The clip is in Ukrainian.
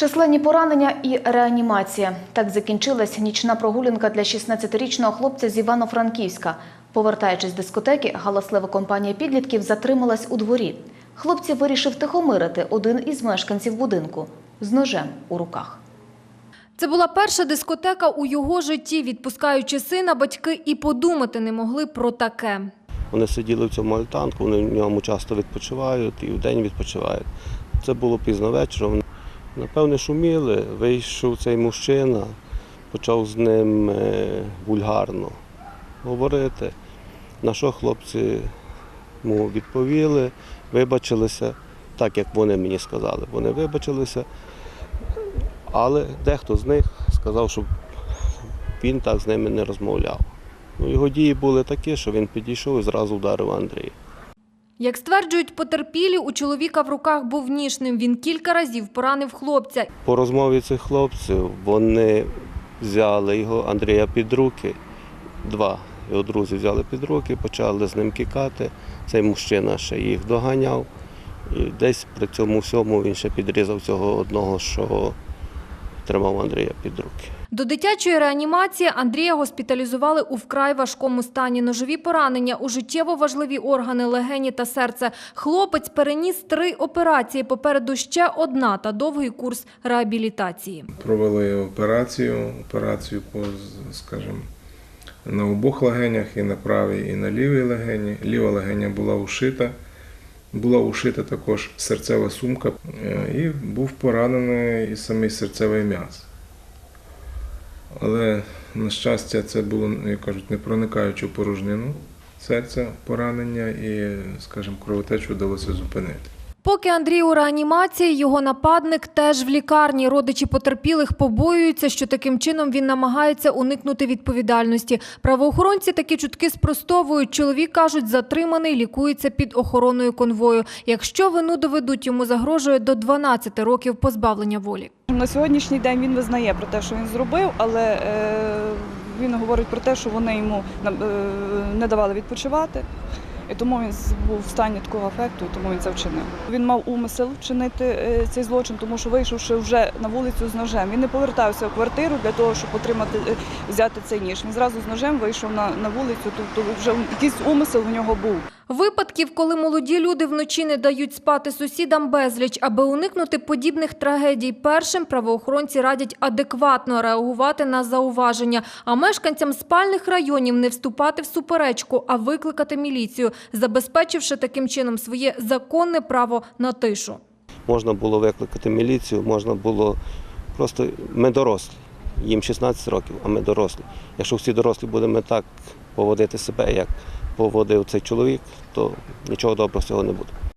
Численні поранення і реанімація. Так закінчилась нічна прогулянка для 16-річного хлопця з Івано-Франківська. Повертаючись з дискотеки, галаслива компанія підлітків затрималась у дворі. Хлопці вирішив тихомирити один із мешканців будинку з ножем у руках. Це була перша дискотека у його житті. Відпускаючи сина, батьки і подумати не могли про таке. Вони сиділи в цьому альтанку, вони в ньому часто відпочивають і вдень відпочивають. Це було пізно вечором. Напевне, шуміли, вийшов цей мужчина, почав з ним е, вульгарно говорити. На що хлопці йому відповіли, вибачилися, так як вони мені сказали. Вони вибачилися, але дехто з них сказав, що він так з ними не розмовляв. Ну, його дії були такі, що він підійшов і зразу вдарив Андрія. Як стверджують потерпілі, у чоловіка в руках був ніж ним. Він кілька разів поранив хлопця. По розмові цих хлопців вони взяли його Андрія під руки. Два його друзі взяли під руки, почали з ним кікати. Цей мужчина ще їх доганяв. І десь при цьому всьому він ще підрізав цього одного, що тримав Андрія під руки. До дитячої реанімації Андрія госпіталізували у вкрай важкому стані. Ножові поранення у життєво важливі органи, легені та серце. Хлопець переніс три операції. Попереду ще одна та довгий курс реабілітації. Провели операцію, операцію по, скажімо, на обох легенях, і на правій, і на лівій легені. Ліва легеня була ушита. Була ушита також серцева сумка е, і був поранений і самий серцевий м'яз. Але, на щастя, це було, як кажуть, не проникаючи порожнину серця поранення і, скажімо, кровотечу вдалося зупинити. Поки Андрій у реанімації, його нападник теж в лікарні. Родичі потерпілих побоюються, що таким чином він намагається уникнути відповідальності. Правоохоронці такі чутки спростовують. Чоловік, кажуть, затриманий, лікується під охороною конвою. Якщо вину доведуть, йому загрожує до 12 років позбавлення волі. На сьогоднішній день він визнає про те, що він зробив, але е, він говорить про те, що вони йому е, не давали відпочивати. І тому він був в стані такого афекту, і тому він це вчинив. Він мав умисел вчинити е, цей злочин, тому що вийшовши вже на вулицю з ножем, він не повертався в квартиру для того, щоб отримати е, взяти цей ніж. Він зразу з ножем вийшов на, на вулицю, тобто вже якийсь умисел у нього був. Випадків, коли молоді люди вночі не дають спати сусідам безліч, аби уникнути подібних трагедій, першим правоохоронці радять адекватно реагувати на зауваження, а мешканцям спальних районів не вступати в суперечку, а викликати міліцію, забезпечивши таким чином своє законне право на тишу. Можна було викликати міліцію, можна було просто ми дорослі. Їм 16 років, а ми дорослі. Якщо всі дорослі будемо так поводити себе, як поводив цей чоловік, то нічого доброго з цього не буде.